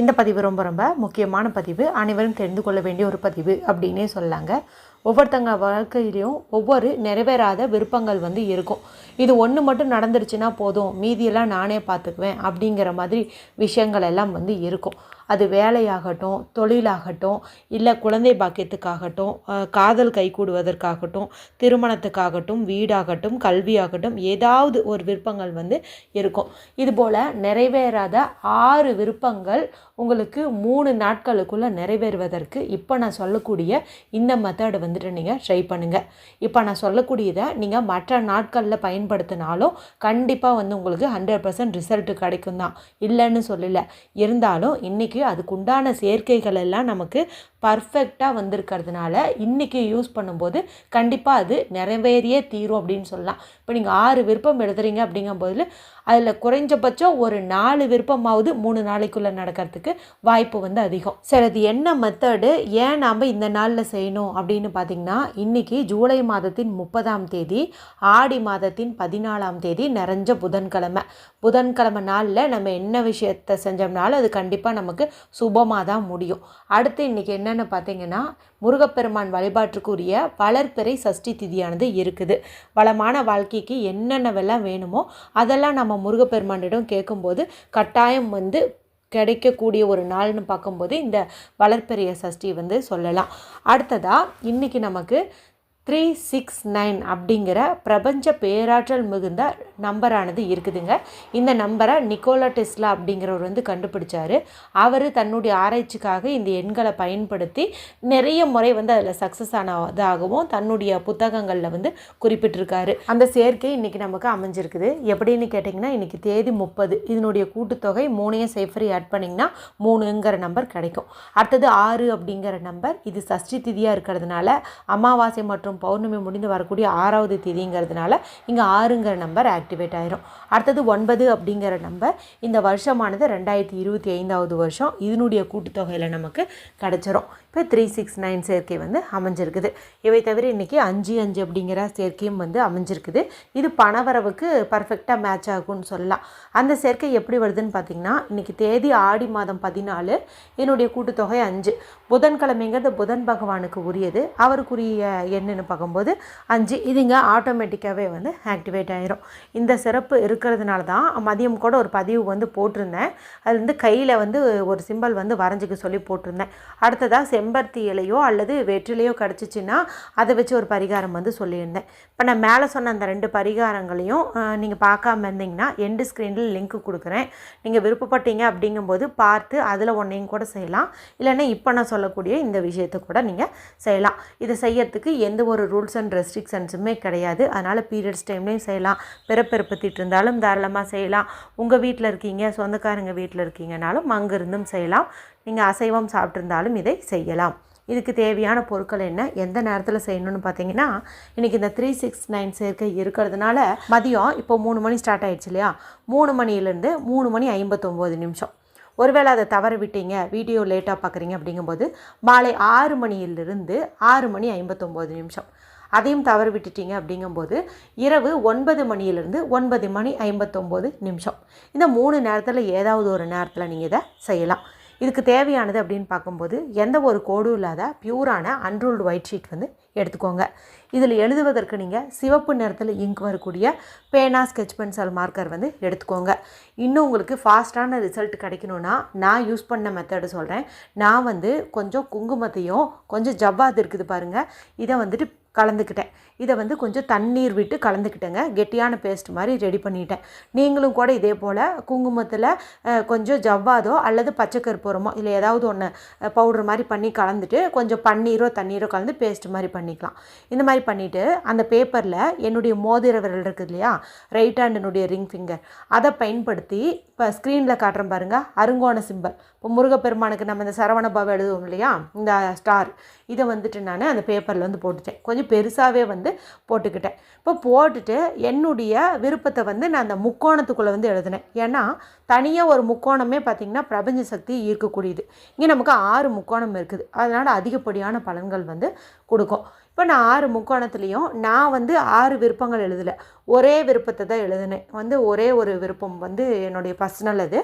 இந்த பதிவு ரொம்ப ரொம்ப முக்கியமான பதிவு. அனைவரும் தெரிந்து கொள்ள வேண்டிய ஒரு பதிவு அப்படின்னே சொல்லாங்க. ஒவ்வொருத்தங்க வாழ்க்கையிலையும் ஒவ்வொரு நிறைவேறாத விருப்பங்கள் வந்து இருக்கும். இது ஒன்று மட்டும் நடந்துருச்சுன்னா போதும். மீதியெல்லாம் நானே பார்த்துக்குவேன் அப்படிங்கிற மாதிரி விஷயங்கள் எல்லாம் வந்து இருக்கும். அது வேலையாகட்டும் தொழிலாகட்டும் இல்லை குழந்தை பாக்கியத்துக்காகட்டும் காதல் கைகூடுவதற்காகட்டும் திருமணத்துக்காகட்டும் வீடாகட்டும் கல்வியாகட்டும் ஏதாவது ஒரு விருப்பங்கள் வந்து இருக்கும். இதுபோல் நிறைவேறாத ஆறு விருப்பங்கள் உங்களுக்கு மூணு நாட்களுக்குள்ளே நிறைவேறுவதற்கு இப்போ நான் சொல்லக்கூடிய இந்த மெத்தடை வந்துட்டு நீங்கள் ட்ரை பண்ணுங்கள் இப்போ நான் சொல்லக்கூடியதை நீங்கள் மற்ற நாட்களில் பயன்படுத்தினாலும் கண்டிப்பாக வந்து உங்களுக்கு ஹண்ட்ரட் பர்சன்ட் ரிசல்ட் கிடைக்கும் தான் இல்லைன்னு சொல்லலை. இருந்தாலும் இன்றைக்கி அதுக்குண்டான சேர்க்கைகள் எல்லாம் நமக்கு பர்ஃபெக்டாக வந்திருக்கிறதுனால இன்றைக்கி யூஸ் பண்ணும்போது கண்டிப்பாக அது நிறைவேறியே தீரும் அப்படின்னு சொல்லலாம். இப்போ நீங்கள் ஆறு விருப்பம் எழுதுறீங்க அப்படிங்கும்போது அதில் குறைஞ்சபட்சம் ஒரு நாலு விருப்பமாவது மூணு நாளைக்குள்ளே நடக்கிறதுக்கு வாய்ப்பு வந்து அதிகம். சரி அது என்ன மெத்தடு ஏன் நாம் இந்த நாளில் செய்யணும்? அப்படின்னு பார்த்தீங்கன்னா இன்றைக்கி ஜூலை மாதத்தின் முப்பதாம் தேதி ஆடி மாதத்தின் பதினாலாம் தேதி நிறைஞ்ச புதன்கிழமை. புதன்கிழமை நாளில் நம்ம என்ன விஷயத்தை செஞ்சோம்னாலும் அது கண்டிப்பாக நமக்கு சுபமாக தான் முடியும். அடுத்து இன்றைக்கி என்னென்னு பார்த்தீங்கன்னா முருகப்பெருமான் வழிபாட்டுக்குரிய வளர்ப்பிறை சஷ்டி திதியானது இருக்குது. வளமான வாழ்க்கைக்கு என்னென்னவெல்லாம் வேணுமோ அதெல்லாம் நம்ம முருகப்பெருமானிடம் கேட்கும்போது கட்டாயம் வந்து கிடைக்கக்கூடிய ஒரு நாள்னு பார்க்கும்போது இந்த வளர்ப்பெரிய சஷ்டி வந்து சொல்லலாம். அடுத்ததாக இன்றைக்கி நமக்கு த்ரீ சிக்ஸ் நைன் அப்படிங்கிற பிரபஞ்ச பேராற்றல் மிகுந்த நம்பரானது இருக்குதுங்க. இந்த நம்பரை நிக்கோலா டெஸ்லா அப்படிங்கிறவர் வந்து கண்டுபிடிச்சார். அவர் தன்னுடைய ஆராய்ச்சிக்காக இந்த எண்களை பயன்படுத்தி நிறைய முறை வந்து அதில் சக்ஸஸ் ஆனதாகவும் தன்னுடைய புத்தகங்களில் வந்து குறிப்பிட்டிருக்காரு. அந்த சேர்க்கை இன்றைக்கி நமக்கு அமைஞ்சிருக்குது. எப்படின்னு கேட்டிங்கன்னா இன்றைக்கி தேதி முப்பது. இதனுடைய கூட்டுத்தொகை மூணையும் சேஃபரி ஆட் பண்ணிங்கன்னா மூணுங்கிற நம்பர் கிடைக்கும். அடுத்தது ஆறு அப்படிங்கிற நம்பர் இது சஷ்டி திதியாக இருக்கிறதுனால அமாவாசை மற்றும் பௌர்ணமி முடிந்து வரக்கூடிய ஆறாவது திதிங்கிறதுனால இங்கே ஆறுங்கிற நம்பர் ஆக்டிவேட் ஆயிரும். அடுத்தது ஒன்பது அப்படிங்கிற நம்பர் இந்த வருஷமானது ரெண்டாயிரத்தி இருபத்தி ஐந்தாவது வருஷம். இதனுடைய கூட்டுத்தொகையில் நமக்கு கிடச்சிரும். இப்போ த்ரீ சிக்ஸ் நைன் சேர்க்கை வந்து அமைஞ்சிருக்குது. இவை தவிர இன்றைக்கி அஞ்சு அஞ்சு அப்படிங்கிற சேர்க்கையும் வந்து அமைஞ்சிருக்குது. இது பணவரவுக்கு பர்ஃபெக்டாக மேட்ச் ஆகும்னு சொல்லலாம். அந்த சேர்க்கை எப்படி வருதுன்னு பார்த்தீங்கன்னா இன்றைக்கி தேதி ஆடி மாதம் பதினாலு என்னுடைய கூட்டுத்தொகை அஞ்சு. புதன்கிழமைங்கிறது புதன் பகவானுக்கு உரியது. அவருக்குரிய என்னென்னு பார்க்கும்போது அஞ்சு. இதுங்க ஆட்டோமேட்டிக்காகவே வந்து ஆக்டிவேட் ஆகிரும் இந்த சிறப்பு இருக்கிறதுனால தான் மதியம் கூட ஒரு பதிவு வந்து போட்டிருந்தேன். அது வந்து கையில் வந்து ஒரு சிம்பல் வந்து வரைஞ்சிக்க சொல்லி போட்டிருந்தேன். அடுத்ததாக செம்பருத்தி இலையோ அல்லது வெற்றிலையோ கிடச்சிச்சின்னா அதை வச்சு ஒரு பரிகாரம் வந்து சொல்லியிருந்தேன். இப்போ நான் மேலே சொன்ன அந்த ரெண்டு பரிகாரங்களையும் நீங்கள் பார்க்காம இருந்தீங்கன்னா எண்டு ஸ்க்ரீனில் லிங்க் கொடுக்குறேன். நீங்கள் விருப்பப்பட்டீங்க அப்படிங்கும்போது பார்த்து அதில் ஒன்றையும் கூட செய்யலாம். இல்லைன்னா இப்போ நான் சொல்லக்கூடிய இந்த விஷயத்தை கூட நீங்கள் செய்யலாம். இதை செய்யறதுக்கு எந்த ஒரு ரூல்ஸ் அண்ட் ரெஸ்ட்ரிக்ஷன்ஸுமே கிடையாது. அதனால் பீரியட்ஸ் டைம்லேயும் செய்யலாம். பிறப்பிறப்பத்திட்டு இருந்தாலும் தாராளமாக செய்யலாம். உங்கள் வீட்டில் இருக்கீங்க சொந்தக்காரங்க வீட்டில் இருக்கீங்கனாலும் அங்கிருந்தும் செய்யலாம். நீங்கள் அசைவம் சாப்பிட்ருந்தாலும் இதை செய்யலாம். இதுக்கு தேவையான பொருட்கள் என்ன? எந்த நேரத்தில் செய்யணும்னு பார்த்தீங்கன்னா இன்றைக்கி இந்த த்ரீ சிக்ஸ் நைன் சேர்க்கை இருக்கிறதுனால மதியம் இப்போ மூணு மணி ஸ்டார்ட் ஆகிடுச்சு இல்லையா? மூணு மணிலேருந்து மூணு மணி ஐம்பத்தொம்போது நிமிஷம். ஒருவேளை அதை தவற விட்டீங்க வீடியோ லேட்டாக பார்க்குறீங்க அப்படிங்கும்போது மாலை ஆறு மணியிலிருந்து ஆறு மணி ஐம்பத்தொம்போது நிமிஷம். அதையும் தவறு விட்டுட்டீங்க அப்படிங்கும்போது இரவு ஒன்பது மணியிலிருந்து ஒன்பது மணி ஐம்பத்தொம்போது நிமிஷம். இந்த மூணு நேரத்தில் ஏதாவது ஒரு நேரத்தில் நீங்கள் இதை செய்யலாம். இதுக்கு தேவையானது அப்படின்னு பார்க்கும்போது எந்த ஒரு கோடும் இல்லாத பியூரான அன்ரூல்டு ஒயிட் ஷீட் வந்து எடுத்துக்கோங்க. இதில் எழுதுவதற்கு நீங்கள் சிவப்பு நிறத்தில் இங்க் வரக்கூடிய பேனா ஸ்கெட்ச் பென்சில் மார்க்கர் வந்து எடுத்துக்கோங்க. இன்னும் உங்களுக்கு ஃபாஸ்ட்டான ரிசல்ட் கிடைக்கணும்னா நான் யூஸ் பண்ண மெத்தடு சொல்கிறேன் நான் வந்து கொஞ்சம் குங்குமத்தையும் கொஞ்சம் ஜவ்வாது இருக்குது பாருங்கள் இதை வந்துட்டு கலந்துக்கிட்டேன். இதை வந்து கொஞ்சம் தண்ணீர் விட்டு கலந்துக்கிட்டேங்க. கெட்டியான பேஸ்ட் மாதிரி ரெடி பண்ணிட்டேன். நீங்களும் கூட இதே போல் குங்குமத்தில் கொஞ்சம் ஜவ்வாதோ அல்லது பச்சை இல்லை ஏதாவது ஒன்று பவுடர் மாதிரி பண்ணி கலந்துட்டு கொஞ்சம் பன்னீரோ தண்ணீரோ கலந்து பேஸ்ட் மாதிரி பண்ணிக்கலாம். இந்த மாதிரி பண்ணிவிட்டு அந்த பேப்பரில் என்னுடைய மோதிர விரல் இருக்குது இல்லையா? ரைட் ஹேண்டினுடைய ரிங் ஃபிங்கர் அதை பயன்படுத்தி இப்போ ஸ்க்ரீனில் காட்டுறேன் பாருங்கள் அருங்கோண சிம்பல் இப்போ முருகப்பெருமானுக்கு நம்ம இந்த சரவண பவ எழுதுவோம் இல்லையா? இந்த ஸ்டார் இதை வந்துட்டு நான் அந்த பேப்பரில் வந்து போட்டுட்டேன். கொஞ்சம் கொஞ்சம் பெருசாகவே வந்து போட்டுக்கிட்டேன். இப்போ போட்டுட்டு என்னுடைய விருப்பத்தை வந்து நான் அந்த முக்கோணத்துக்குள்ளே வந்து எழுதினேன். ஏன்னா தனியாக ஒரு முக்கோணமே பார்த்திங்கன்னா பிரபஞ்ச சக்தி ஈர்க்கக்கூடியது. இங்கே நமக்கு ஆறு முக்கோணம் இருக்குது. அதனால் அதிகப்படியான பலன்கள் வந்து கொடுக்கும். இப்போ நான் ஆறு முக்கோணத்துலேயும் நான் வந்து ஆறு விருப்பங்கள் எழுதலை. ஒரே விருப்பத்தை தான் எழுதினேன். வந்து ஒரே ஒரு விருப்பம் வந்து என்னுடைய பர்சனல் அது.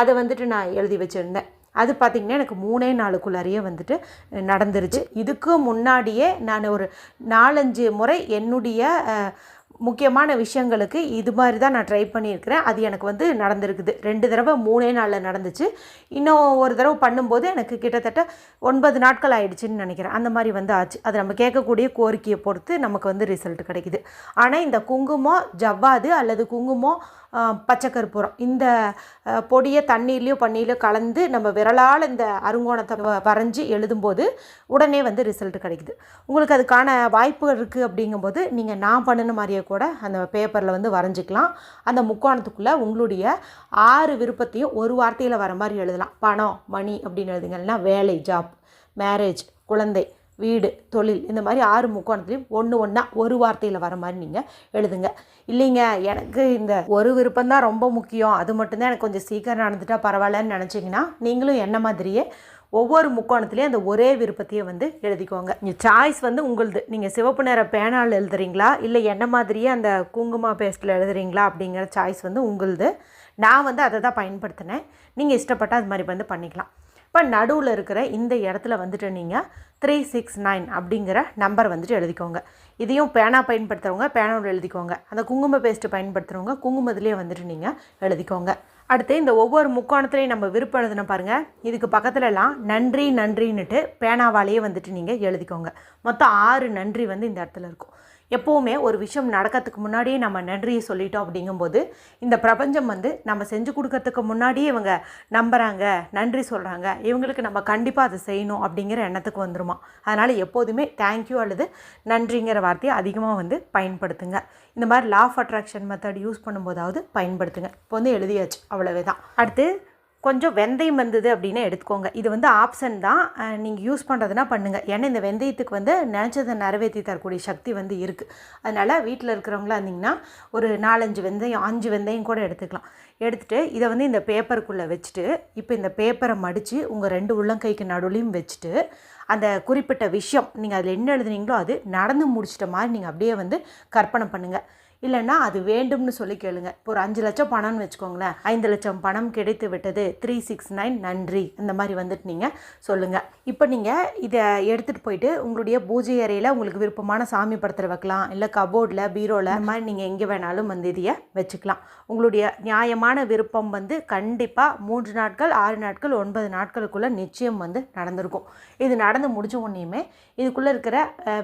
அதை வந்துட்டு நான் எழுதி வச்சுருந்தேன். அது பார்த்திங்கன்னா எனக்கு மூணே நாளுக்குள்ளாரியே வந்துட்டு நடந்துருச்சு. இதுக்கு முன்னாடியே நான் ஒரு நாலஞ்சு முறை என்னுடைய முக்கியமான விஷயங்களுக்கு இது மாதிரி தான் நான் ட்ரை பண்ணியிருக்கிறேன். அது எனக்கு வந்து நடந்திருக்குது. ரெண்டு தடவை மூணே நாளில் நடந்துச்சு. இன்னும் ஒரு தடவை பண்ணும்போது எனக்கு கிட்டத்தட்ட ஒன்பது நாட்கள் ஆயிடுச்சுன்னு நினைக்கிறேன். அந்த மாதிரி வந்து ஆச்சு. அது நம்ம கேட்கக்கூடிய கோரிக்கையை பொறுத்து நமக்கு வந்து ரிசல்ட் கிடைக்குது. ஆனால் இந்த குங்குமம் ஜவ்வாது அல்லது குங்குமம் ஆஹ், இந்த பொடியை தண்ணியிலையோ பண்ணிலையோ கலந்து நம்ம விரலால் இந்த அருங்கோணத்தை வ- வரைஞ்சி எழுதும்போது உடனே வந்து ரிசல்ட் கிடைக்குது. உங்களுக்கு அதுக்கான வாய்ப்புகள் இருக்குது அப்படிங்கும்போது நீங்கள் நான் பண்ணின மாதிரியே கூட அந்த பேப்பரில் வந்து வரைஞ்சிக்கலாம். அந்த முக்கோணத்துக்குள்ளே உங்களுடைய ஆறு விருப்பத்தையும் ஒரு வார்த்தையில் வர மாதிரி எழுதலாம். பணம் மணி அப்படின்னு எழுதுங்கன்னா வேலை ஜாப் மேரேஜ் குழந்தை வீடு தொழில் இந்த மாதிரி ஆறு முக்கோணத்துலையும் ஒன்று ஒன்றா ஒரு வார்த்தையில் வர மாதிரி நீங்கள் எழுதுங்க. இல்லைங்க எனக்கு இந்த ஒரு விருப்பம் தான் ரொம்ப முக்கியம். அது மட்டும்தான் எனக்கு கொஞ்சம் சீக்கிரம் நடந்துட்டா பரவாயில்லன்னு நினச்சிங்கன்னா நீங்களும் என்ன மாதிரியே ஒவ்வொரு முக்கோணத்துலேயும் அந்த ஒரே விருப்பத்தையே வந்து எழுதிக்கோங்க. சாய்ஸ் வந்து உங்களுது. நீங்கள் சிவப்பு நிற பேனால் எழுதுறீங்களா? இல்லை என்ன மாதிரியே அந்த குங்கும பேஸ்ட்டில் எழுதுறீங்களா? அப்படிங்கிற சாய்ஸ் வந்து உங்களுது. நான் வந்து அதை தான் பயன்படுத்தினேன். நீங்கள் இஷ்டப்பட்டால் அது மாதிரி வந்து பண்ணிக்கலாம். இப்போ நடுவில் இருக்கிற இந்த இடத்துல வந்துட்டு நீங்கள் த்ரீ சிக்ஸ் நைன் அப்படிங்கிற நம்பர் வந்துட்டு எழுதிக்கோங்க. இதையும் பேனா பயன்படுத்துகிறவங்க பேனாவில் எழுதிக்கோங்க. அந்த குங்கும பேஸ்ட்டு பயன்படுத்துகிறவங்க குங்குமத்துலேயே வந்துட்டு நீங்கள் எழுதிக்கோங்க. அடுத்து இந்த ஒவ்வொரு முக்கோணத்துலேயும் நம்ம விருப்பம் எழுதின பாருங்கள் இதுக்கு பக்கத்துலலாம் நன்றி நன்றின்னுட்டு பேனாவாலேயே வந்துட்டு நீங்கள் எழுதிக்கோங்க. மொத்தம் ஆறு நன்றி வந்து இந்த இடத்துல இருக்கும். எப்போவுமே ஒரு விஷயம் நடக்கிறதுக்கு முன்னாடியே நம்ம நன்றியை சொல்லிட்டோம் அப்படிங்கும்போது இந்த பிரபஞ்சம் வந்து நம்ம செஞ்சு கொடுக்கறதுக்கு முன்னாடியே இவங்க நம்புகிறாங்க நன்றி சொல்கிறாங்க இவங்களுக்கு நம்ம கண்டிப்பாக அதை செய்யணும் அப்படிங்கிற எண்ணத்துக்கு வந்துருமா. அதனால் எப்போதுமே தேங்க்யூ அல்லது நன்றிங்கிற வார்த்தையை அதிகமாக வந்து பயன்படுத்துங்க. இந்த மாதிரி law of attraction method use பண்ணும்போதாவது பயன்படுத்துங்க. இப்போ வந்து எழுதியாச்சு. அவ்வளவே தான் அடுத்து கொஞ்சம் வெந்தயம் வந்தது அப்படின்னு எடுத்துக்கோங்க. இது வந்து ஆப்ஷன் தான். நீங்கள் யூஸ் பண்ணுறதுனா பண்ணுங்கள் ஏன்னா இந்த வெந்தயத்துக்கு வந்து நினச்சதை நிறைவேற்றி தரக்கூடிய சக்தி வந்து இருக்குது அதனால் வீட்டில் இருக்கிறவங்களா இருந்தீங்கன்னா ஒரு நாலஞ்சு வெந்தயம் அஞ்சு வெந்தயம் கூட எடுத்துக்கலாம். எடுத்துகிட்டு இதை வந்து இந்த பேப்பருக்குள்ளே வச்சுட்டு இப்போ இந்த பேப்பரை மடித்து உங்கள் ரெண்டு உள்ளங்கைக்கு நடுவுலையும் வச்சுட்டு அந்த குறிப்பிட்ட விஷயம் நீங்கள் அதில் என்ன எழுதுனீங்களோ அது நடந்து முடிச்சிட்ட மாதிரி நீங்கள் அப்படியே வந்து கற்பனை பண்ணுங்கள் இல்லைன்னா அது வேண்டும்னு சொல்லி கேளுங்க. இப்போ ஒரு அஞ்சு லட்சம் பணம்னு வச்சுக்கோங்களேன். ஐந்து லட்சம் பணம் கிடைத்து விட்டது. த்ரீ சிக்ஸ் நைன் நன்றி. இந்த மாதிரி வந்துட்டு நீங்கள் சொல்லுங்கள் இப்போ நீங்கள் இதை எடுத்துகிட்டு போயிட்டு உங்களுடைய பூஜை அறையில் உங்களுக்கு விருப்பமான சாமி படத்தில் வைக்கலாம். இல்லை கபோர்டில் பீரோவில் இந்த மாதிரி நீங்கள் எங்கே வேணாலும் வந்து இதையை வச்சுக்கலாம். உங்களுடைய நியாயமான விருப்பம் வந்து கண்டிப்பாக மூன்று நாட்கள் ஆறு நாட்கள் ஒன்பது நாட்களுக்குள்ளே நிச்சயம் வந்து நடந்திருக்கும். இது நடந்து முடிச்ச உடனேயுமே இதுக்குள்ளே இருக்கிற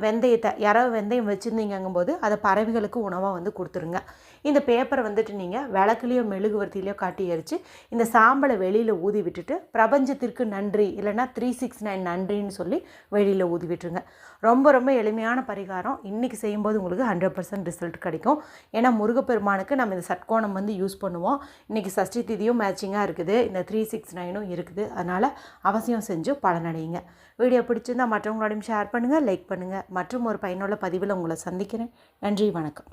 வெந்தயத்தை யாரோ வெந்தயம் வச்சுருந்தீங்கும்போது அதை பறவைகளுக்கு உணவாக வந்து கொடுத்துருங்க. இந்த பேப்பரை வந்துட்டு நீங்கள் விளக்குலையோ மெழுகுவர்த்திலையோ காட்டி எரித்து இந்த சாம்பலை வெளியில் ஊதி விட்டுட்டு பிரபஞ்சத்திற்கு நன்றி இல்லைன்னா த்ரீ சிக்ஸ் நைன் நன்றின்னு சொல்லி வெளியில் ஊதி விட்டுருங்க. ரொம்ப ரொம்ப எளிமையான பரிகாரம். இன்றைக்கி செய்யும்போது உங்களுக்கு ஹண்ட்ரட் பர்சன்ட் ரிசல்ட் கிடைக்கும். ஏன்னா முருகப்பெருமானுக்கு நம்ம இந்த சட்கோணம் வந்து யூஸ் பண்ணுவோம். இன்றைக்கி சஷ்டி திதியும் மேட்சிங்காக இருக்குது. இந்த த்ரீ சிக்ஸ் நைனும் இருக்குது. அதனால் அவசியம் செஞ்சு பலனடையுங்க. வீடியோ பிடிச்சிருந்தா மற்றவங்களோடையும் ஷேர் பண்ணுங்கள் லைக் பண்ணுங்கள் மற்றும் ஒரு பயனுள்ள பதிவில் உங்களை சந்திக்கிறேன். நன்றி வணக்கம்.